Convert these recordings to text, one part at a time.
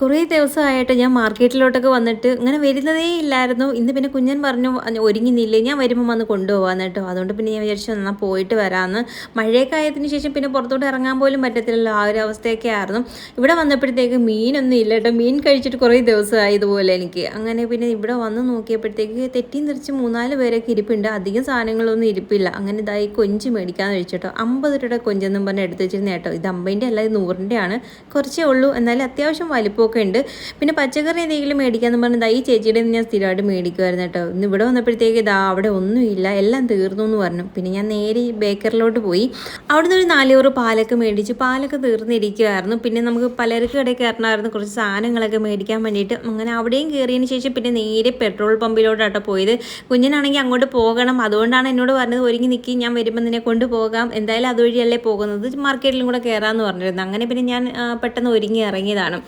കുറേ ദിവസമായിട്ട് ഞാൻ മാർക്കറ്റിലോട്ടൊക്കെ വന്നിട്ട് ഇങ്ങനെ വരുന്നതേ ഇല്ലായിരുന്നു. ഇന്ന് പിന്നെ കുഞ്ഞൻ പറഞ്ഞു ഒരുങ്ങി ഒരുങ്ങുന്നില്ലേ ഞാൻ വരുമ്പോൾ വന്ന് കൊണ്ടുപോകാന്ന് കേട്ടോ. അതുകൊണ്ട് പിന്നെ ഞാൻ വിചാരിച്ചു എന്നാൽ പോയിട്ട് വരാമെന്ന് മഴയൊക്കെ ആയതിനു ശേഷം പിന്നെ പുറത്തോട്ട് ഇറങ്ങാൻ പോലും പറ്റത്തില്ലല്ലോ. ആ ഒരു അവസ്ഥയൊക്കെ ആയിരുന്നു. ഇവിടെ വന്നപ്പോഴത്തേക്ക് മീനൊന്നും ഇല്ല കേട്ടോ. മീൻ കഴിച്ചിട്ട് കുറേ ദിവസമായി ഇതുപോലെ എനിക്ക്. അങ്ങനെ പിന്നെ ഇവിടെ വന്ന് നോക്കിയപ്പോഴത്തേക്ക് തെറ്റി നിറച്ച് മൂന്നാൽ പേരൊക്കെ ഇരിപ്പുണ്ട്. അധികം സാധനങ്ങളൊന്നും ഇരിപ്പില്ല. അങ്ങനെ ഇതായി കൊഞ്ച് മേടിക്കാമെന്ന് വെച്ചിട്ടോ അമ്പത് രൂപയുടെ കൊഞ്ചെന്നും പറഞ്ഞ് എടുത്ത് വെച്ചിരുന്ന കേട്ടോ. ഇത് അമ്പതിന്റെ അല്ല ഇത് നൂറിന്റെ ആണ് കുറച്ചേ ഉള്ളൂ. എന്നാലും അത്യാവശ്യം വലിപ്പമൊക്കെ ഉണ്ട്. പിന്നെ പച്ചക്കറി എന്തെങ്കിലും മേടിക്കാന്ന് പറഞ്ഞാൽ ഈ ചേച്ചിയുടെ ഞാൻ സ്ഥിരമായിട്ട് മേടിക്കുമായിരുന്നു കേട്ടോ. ഇന്ന് ഇവിടെ വന്നപ്പോഴത്തേക്ക് ഇതാ അവിടെ ഒന്നുമില്ല എല്ലാം തീർന്നു എന്ന് പറഞ്ഞു. പിന്നെ ഞാൻ നേരെ ബേക്കറിലോട്ട് പോയി. അവിടുന്ന് ഒരു നാലൂറ് പാലൊക്കെ മേടിച്ചു പാലൊക്കെ തീർന്നിരിക്കുമായിരുന്നു പിന്നെ നമുക്ക് പലചരക്ക് കടയിൽ കയറണമായിരുന്നു. കുറച്ച് സാധനങ്ങളൊക്കെ മേടിക്കാൻ വേണ്ടിയിട്ട് അങ്ങനെ അവിടെയും കയറിയതിന് ശേഷം പിന്നെ നേരെ പെട്രോൾ പമ്പിലോട്ടാട്ടോ പോയത്. കുഞ്ഞിനാണെങ്കിൽ അങ്ങോട്ട് പോകണം. അതുകൊണ്ടാണ് എന്നോട് പറഞ്ഞത് ഒരുങ്ങി നിൽക്കി ഞാൻ വരുമ്പോൾ നിന്നെ കൊണ്ടുപോകാം എന്തായാലും അതുവഴിയല്ലേ പോകുന്നത്. മാർക്കറ്റിലും കൂടെ കയറാമെന്ന് പറഞ്ഞിരുന്നു. അങ്ങനെ പിന്നെ ഞാൻ പെട്ടെന്ന് ഒരുങ്ങി ഇറങ്ങിയതാണ്.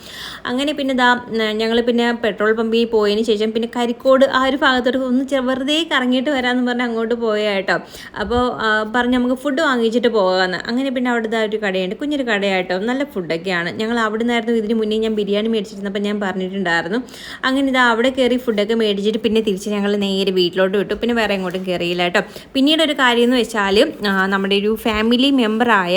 അങ്ങനെ പിന്നെ ദാ ഞങ്ങൾ പിന്നെ പെട്രോൾ പമ്പിൽ പോയതിന് ശേഷം പിന്നെ കരിക്കോട് ആ ഒരു ഭാഗത്തോട്ട് ഒന്ന് വെറുതെ കറങ്ങിയിട്ട് വരാമെന്ന് പറഞ്ഞ് അങ്ങോട്ട് പോയാട്ടോ അപ്പോൾ പറഞ്ഞ് നമുക്ക് ഫുഡ് വാങ്ങിച്ചിട്ട് പോകാമെന്ന് അങ്ങനെ പിന്നെ അവിടുത്തെ ഒരു കടയുണ്ട് കുഞ്ഞൊരു കടയായിട്ടോ നല്ല ഫുഡൊക്കെയാണ് ഞങ്ങൾ അവിടെ നിന്നായിരുന്നു ഇതിന് മുന്നേ ഞാൻ ബിരിയാണി മേടിച്ചിരുന്നപ്പോൾ ഞാൻ പറഞ്ഞിട്ടുണ്ടായിരുന്നു. അങ്ങനെ ഇതാ അവിടെ കയറി ഫുഡൊക്കെ മേടിച്ചിട്ട് പിന്നെ തിരിച്ച് ഞങ്ങൾ നേരെ വീട്ടിലോട്ട് വിട്ടു. പിന്നെ വേറെ എങ്ങോട്ടും കയറിയില്ല കേട്ടോ പിന്നീട് ഒരു കാര്യം എന്ന് വെച്ചാൽ നമ്മുടെ ഒരു ഫാമിലി മെമ്പറായ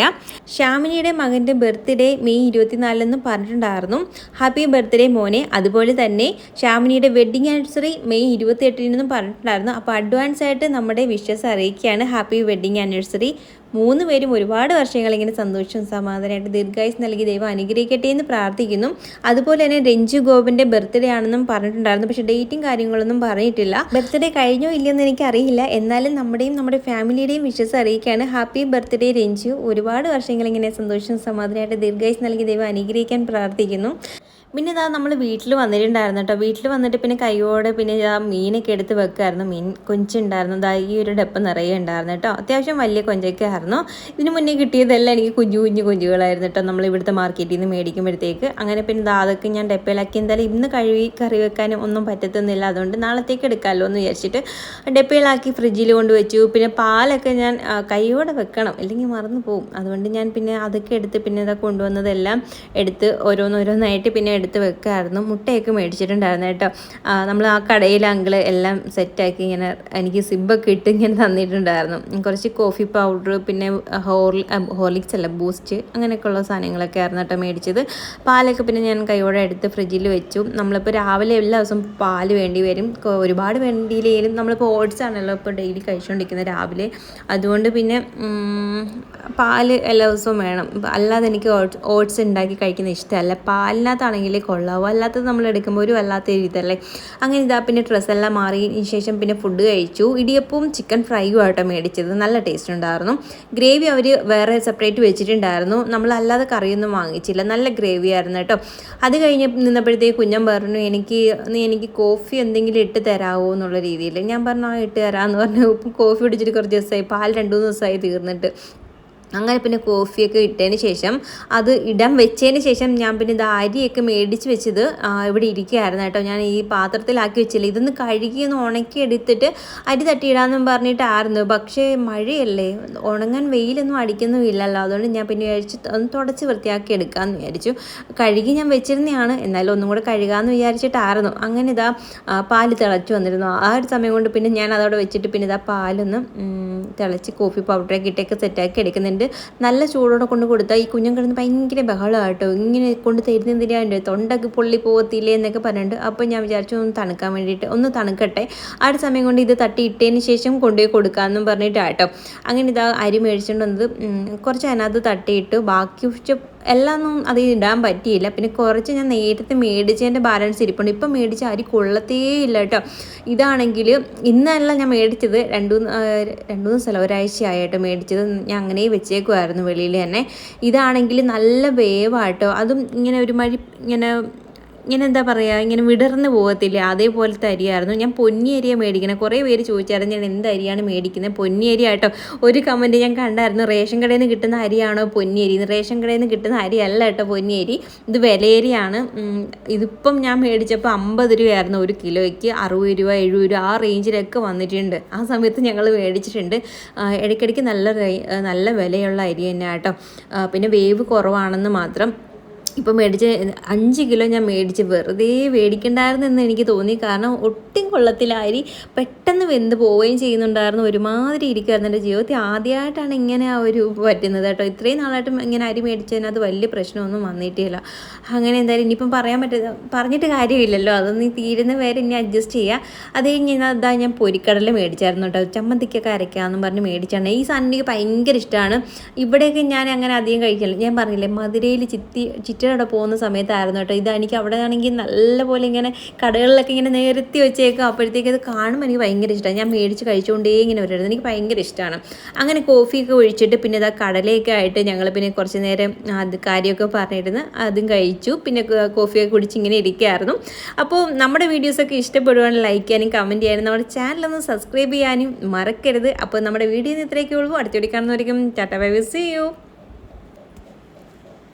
ശ്യാമിനിയുടെ മകന്റെ ബർത്ത്ഡേ മെയ് ഇരുപത്തിനാലിലെന്ന് പറഞ്ഞിട്ടുണ്ടായിരുന്നു. ഹാപ്പി ബർത്ത്ഡേ മോനെ. അതുപോലെ തന്നെ ശ്യാമിനിയുടെ വെഡ്ഡിങ് ആനിവേഴ്സറി മെയ് ഇരുപത്തി എട്ടിനെന്നും പറഞ്ഞിട്ടുണ്ടായിരുന്നു. അപ്പോൾ അഡ്വാൻസ് ആയിട്ട് നമ്മുടെ വിഷസ് അറിയിക്കുകയാണ് ഹാപ്പി വെഡ്ഡിങ് ആനിവേഴ്സറി മൂന്ന് പേരും ഒരുപാട് വർഷങ്ങൾ ഇങ്ങനെ സന്തോഷവും സമാധാനമായിട്ട് ദീർഘായുസ് നൽകി ദൈവം അനുഗ്രഹിക്കട്ടെ എന്ന് പ്രാർത്ഥിക്കുന്നു. അതുപോലെ തന്നെ രഞ്ജു ഗോപിന്റെ ബർത്ത്ഡേ ആണെന്നും പറഞ്ഞിട്ടുണ്ടായിരുന്നു. പക്ഷേ ഡേറ്റും കാര്യങ്ങളൊന്നും പറഞ്ഞിട്ടില്ല. ബർത്ത്ഡേ കഴിഞ്ഞോ ഇല്ലയെന്ന് എനിക്കറിയില്ല. എന്നാലും നമ്മുടെയും നമ്മുടെ ഫാമിലിയുടെയും വിഷസ് അറിയിക്കുകയാണ്. Happy birthday Ranju. ഒരുപാട് വർഷങ്ങൾ ഇങ്ങനെ സന്തോഷവും സമാധാനമായിട്ട് ദീർഘായുസ് നൽകി ദൈവം അനുഗ്രഹിക്കാൻ പ്രാർത്ഥിക്കുന്നു. പിന്നെ ഇതാ നമ്മൾ വീട്ടിൽ വന്നിട്ടുണ്ടായിരുന്നു കേട്ടോ വീട്ടിൽ വന്നിട്ട് പിന്നെ കൈയോടെ പിന്നെ ആ മീനൊക്കെ എടുത്ത് വെക്കായിരുന്നു മീൻ കൊഞ്ചുണ്ടായിരുന്നു. ഇതാ ഈ ഒരു ഡെപ്പ് നിറയെ ഉണ്ടായിരുന്നു കേട്ടോ അത്യാവശ്യം വലിയ കൊഞ്ചൊക്കെ ആയിരുന്നു ഇതിന് മുന്നേ കിട്ടിയതെല്ലാം എനിക്ക് കുഞ്ഞു കുഞ്ഞു കുഞ്ഞുകളായിരുന്നു കേട്ടോ നമ്മൾ ഇവിടുത്തെ മാർക്കറ്റിൽ നിന്ന് മേടിക്കുമ്പോഴത്തേക്ക്. അങ്ങനെ പിന്നെ ഇതാ അതൊക്കെ ഞാൻ ഡെപ്പയിലാക്കി. എന്തായാലും ഇന്ന് കഴുകി കറി വെക്കാനും ഒന്നും പറ്റത്തുന്നില്ല. അതുകൊണ്ട് നാളത്തേക്ക് എടുക്കാമല്ലോ എന്ന് വിചാരിച്ചിട്ട് ഡെപ്പയിലാക്കി ഫ്രിഡ്ജിൽ കൊണ്ട് വെച്ചു പിന്നെ പാലൊക്കെ ഞാൻ കൈയോടെ വെക്കണം. അല്ലെങ്കിൽ മറന്നു പോകും അതുകൊണ്ട് ഞാൻ പിന്നെ അതൊക്കെ എടുത്ത് പിന്നെ ഇതാ കൊണ്ടുവന്നതെല്ലാം എടുത്ത് ഓരോന്നോരോന്നായിട്ട് പിന്നെ എടുത്ത് വെക്കായിരുന്നു. മുട്ടയൊക്കെ മേടിച്ചിട്ടുണ്ടായിരുന്നു കേട്ടോ. നമ്മൾ ആ കടയിൽ അങ്കിൾ എല്ലാം സെറ്റാക്കി ഇങ്ങനെ എനിക്ക് സിബൊക്കെ ഇട്ട് ഇങ്ങനെ തന്നിട്ടുണ്ടായിരുന്നു. കുറച്ച് കോഫി പൗഡർ പിന്നെ ഹോർലി ഹോർലിക്സ് അല്ല ബൂസ്റ്റ് അങ്ങനെയൊക്കെയുള്ള സാധനങ്ങളൊക്കെ ആയിരുന്നു കേട്ടോ മേടിച്ചത്. പാലൊക്കെ പിന്നെ ഞാൻ കൈയോടെ എടുത്ത് ഫ്രിഡ്ജിൽ വെച്ചു. നമ്മളിപ്പോൾ രാവിലെ എല്ലാ ദിവസവും പാൽ വേണ്ടി വരും. ഒരുപാട് വേണ്ടിയില്ലെങ്കിലും നമ്മളിപ്പോൾ ഓട്സ് ആണല്ലോ ഇപ്പോൾ ഡെയിലി കഴിച്ചുകൊണ്ടിരിക്കുന്നത് രാവിലെ. അതുകൊണ്ട് പിന്നെ പാൽ എല്ലാ ദിവസവും വേണം. അല്ലാതെ എനിക്ക് ഓട്സ് ഉണ്ടാക്കി കഴിക്കുന്ന ഇഷ്ടമല്ല. പാലിനകത്താണെങ്കിലേ കൊള്ളാവോ? അല്ലാത്തത് നമ്മൾ എടുക്കുമ്പോൾ ഒരു വല്ലാത്ത രീതിയല്ലേ അങ്ങനെ ഇതാ പിന്നെ ഡ്രസ്സെല്ലാം മാറിയതിന് ശേഷം പിന്നെ ഫുഡ് കഴിച്ചു. ഇടിയപ്പവും ചിക്കൻ ഫ്രൈയും ആയിട്ടോ മേടിച്ചത്. നല്ല ടേസ്റ്റ് ഉണ്ടായിരുന്നു. ഗ്രേവി അവർ വേറെ സെപ്പറേറ്റ് വെച്ചിട്ടുണ്ടായിരുന്നു. നമ്മൾ അല്ലാതെ കറിയൊന്നും വാങ്ങിച്ചില്ല. നല്ല ഗ്രേവി ആയിരുന്നു കേട്ടോ. അത് കഴിഞ്ഞ് നിന്നപ്പോഴത്തേക്ക് കുഞ്ഞൻ പറഞ്ഞു എനിക്ക് നീ എനിക്ക് കോഫി എന്തെങ്കിലും ഇട്ട് തരാമോ എന്നുള്ള രീതിയിൽ. ഞാൻ പറഞ്ഞു ആ ഇട്ട് തരാമെന്ന് പറഞ്ഞു. കോഫി കുടിച്ചിട്ട് കുറച്ച് ദിവസമായി. പാൽ രണ്ട് മൂന്ന് ദിവസമായി തീർന്നിട്ട്. അങ്ങനെ പിന്നെ കോഫിയൊക്കെ ഇട്ടതിന് ശേഷം അത് ഇടം വെച്ചതിന് ശേഷം ഞാൻ പിന്നെ ഇത് അരിയൊക്കെ മേടിച്ച് വെച്ചത് ഇവിടെ ഇരിക്കുകയായിരുന്നു കേട്ടോ. ഞാൻ ഈ പാത്രത്തിലാക്കി വെച്ചില്ല ഇതൊന്ന് കഴുകി ഒന്ന് ഉണക്കി എടുത്തിട്ട് അരി തട്ടിയിടാമെന്നും പറഞ്ഞിട്ടായിരുന്നു. പക്ഷേ മഴയല്ലേ ഉണങ്ങാൻ വെയിലൊന്നും അടിക്കുന്നുമില്ലല്ലോ അതുകൊണ്ട് ഞാൻ പിന്നെ വിചാരിച്ചു ഒന്ന് തുടച്ച് വൃത്തിയാക്കി എടുക്കാമെന്ന് വിചാരിച്ചു. കഴുകി ഞാൻ വെച്ചിരുന്നതാണ് എന്നാലും ഒന്നും കൂടെ കഴുകാമെന്ന് വിചാരിച്ചിട്ടായിരുന്നു. അങ്ങനെ ഇതാ പാൽ തിളച്ച് വന്നിരുന്നു. ആ ഒരു സമയം കൊണ്ട് പിന്നെ ഞാൻ അതവിടെ വെച്ചിട്ട് പിന്നെ ഇതാ പാലൊന്ന് തിളച്ച് കോഫി പൗഡറൊക്കെ ഇട്ടൊക്കെ സെറ്റാക്കി എടുക്കുന്നുണ്ട്. നല്ല ചൂടോടെ കൊണ്ട് കൊടുത്താൽ ഈ കുഞ്ഞും കിടന്ന് ഭയങ്കര ബഹളമാട്ടോ ഇങ്ങനെ കൊണ്ട് തരുന്നതിനാണ്ട് തൊണ്ടൊക്കെ പൊള്ളി പോകത്തില്ലേ എന്നൊക്കെ പറഞ്ഞിട്ട് അപ്പോൾ ഞാൻ വിചാരിച്ചു ഒന്ന് തണുക്കാൻ വേണ്ടിയിട്ട് ഒന്ന് തണുക്കട്ടെ. ആ ഒരു സമയം കൊണ്ട് ഇത് തട്ടി ഇട്ടതിന് ശേഷം കൊണ്ടുപോയി കൊടുക്കാമെന്നും പറഞ്ഞിട്ടാട്ടോ. അങ്ങനെ ഇതാ അരി മേടിച്ചുകൊണ്ട് വന്നത്. കുറച്ച് അതിനകത്ത് തട്ടിയിട്ട്. ബാക്കി കുറച്ച് എല്ലാം ഒന്നും അത് ഇടാൻ പറ്റിയില്ല. പിന്നെ കുറച്ച് ഞാൻ നേരത്തെ മേടിച്ചതിന്റെ ബാലൻസ് ഇരിപ്പുണ്ട്. ഇപ്പം മേടിച്ച അരി കൊള്ളത്തേ ഇല്ല കേട്ടോ. ഇതാണെങ്കിൽ ഇന്നല്ല ഞാൻ മേടിച്ചത്. രണ്ടു രണ്ടു മൂന്ന് സ്ഥലം ഒരാഴ്ചയായി കേട്ടോ മേടിച്ചത്. ഞാൻ അങ്ങനെ വെച്ചേക്കുമായിരുന്നു വെളിയിൽ തന്നെ. ഇതാണെങ്കിൽ നല്ല വേവാട്ടോ അതും ഇങ്ങനെ ഒരു മഴി ഇങ്ങനെ ഇങ്ങനെ എന്താ പറയുക ഇങ്ങനെ വിടർന്ന് പോകത്തില്ല? അതേപോലത്തെ അരിയായിരുന്നു. ഞാൻ പൊന്നി അരിയ മേടിക്കണം. കുറേ പേര് ചോദിച്ചായിരുന്നു ഞാൻ എന്ത് അരിയാണ് മേടിക്കുന്നത് പൊന്നി അരി ആട്ടോ. ഒരു കമന്റ് ഞാൻ കണ്ടായിരുന്നു റേഷൻ കടയിൽ നിന്ന് കിട്ടുന്ന അരിയാണോ പൊന്നി അരി? റേഷൻ കടയിൽ നിന്ന് കിട്ടുന്ന അരി അല്ല കേട്ടോ പൊന്നി അരി. ഇത് വിലയേരിയാണ് ഇതിപ്പം ഞാൻ മേടിച്ചപ്പോൾ അമ്പത് രൂപയായിരുന്നു ഒരു കിലോയ്ക്ക്. അറുപത് രൂപ എഴുപത് രൂപ ആ റേഞ്ചിലൊക്കെ വന്നിട്ടുണ്ട്. ആ സമയത്ത് ഞങ്ങൾ മേടിച്ചിട്ടുണ്ട്. ഇടയ്ക്കിടയ്ക്ക് നല്ല നല്ല വിലയുള്ള അരി തന്നെ കേട്ടോ. പിന്നെ വേവ് കുറവാണെന്ന് മാത്രം. ഇപ്പം മേടിച്ച് അഞ്ച് കിലോ ഞാൻ മേടിച്ച് വെറുതെ മേടിക്കണ്ടായിരുന്നെന്ന് എനിക്ക് തോന്നി. കാരണം ഒട്ടും കൊള്ളത്തിലായി പെട്ടെന്ന് വെന്ത് പോവുകയും ചെയ്യുന്നുണ്ടായിരുന്നു. ഒരുമാതിരി ഇരിക്കുമായിരുന്നു എന്റെ ജീവിതത്തിൽ. ആദ്യമായിട്ടാണ് ഇങ്ങനെ ആ ഒരു പറ്റുന്നത് കേട്ടോ. ഇത്രയും നാളായിട്ടും ഇങ്ങനെ അരി മേടിച്ചതിനകത്ത് വലിയ പ്രശ്നമൊന്നും വന്നിട്ടില്ല. അങ്ങനെ എന്തായാലും ഇനിയിപ്പം പറയാൻ പറ്റില്ല പറഞ്ഞിട്ട് കാര്യമില്ലല്ലോ. അതൊന്ന് തീരുന്ന വരെ ഇനി അഡ്ജസ്റ്റ് ചെയ്യുക അത് കഴിഞ്ഞ് ഞാൻ പൊരിക്കടല മേടിച്ചായിരുന്നു കേട്ടോ. ചമ്മന്തിക്കൊക്കെ അരയ്ക്കാമെന്നും പറഞ്ഞ് മേടിച്ചാണ്. ഈ സാധനം എനിക്ക് ഭയങ്കര ഇഷ്ടമാണ്. ഇവിടെയൊക്കെ ഞാൻ അങ്ങനെ അധികം കഴിക്കില്ല. ഞാൻ പറഞ്ഞില്ലേ മധുരയിൽ ചിത്തി ചിറ്റയുടെ പോകുന്ന സമയത്തായിരുന്നു കേട്ടോ. ഇത് എനിക്ക് അവിടെ ആണെങ്കിൽ നല്ലപോലെ ഇങ്ങനെ കടകളിലൊക്കെ ഇങ്ങനെ നിരത്തി വെച്ചേക്കും. അപ്പോഴത്തേക്ക് അത് കാണുമ്പോൾ എനിക്ക് ഭയങ്കര ഇഷ്ടമാണ്. ഞാൻ മേടിച്ച് കഴിച്ചുകൊണ്ടേ ഇങ്ങനെ വരുന്നത് എനിക്ക് ഭയങ്കര ഇഷ്ടമാണ്. അങ്ങനെ കോഫിയൊക്കെ ഒഴിച്ചിട്ട് പിന്നെ ഇതാ കടലയൊക്കെ ആയിട്ട് ഞങ്ങൾ പിന്നെ കുറച്ച് നേരം അത് കാര്യമൊക്കെ പറഞ്ഞിരുന്ന് അതും കഴിച്ചു. പിന്നെ കോഫിയൊക്കെ കുടിച്ച് ഇങ്ങനെ ഇരിക്കുകയായിരുന്നു. അപ്പോൾ നമ്മുടെ വീഡിയോസൊക്കെ ഇഷ്ടപ്പെടുവാണെങ്കിൽ ലൈക്ക് ചെയ്യാനും കമന്റ് ചെയ്യാനും നമ്മുടെ ചാനലൊന്ന് സബ്സ്ക്രൈബ് ചെയ്യാനും മറക്കരുത്. അപ്പോൾ നമ്മുടെ വീഡിയോ ഇത്രയൊക്കെ ഉള്ളൂ. അടുത്തോടി കാണുന്നവരിക്കും ടാറ്റ ബൈ സി യു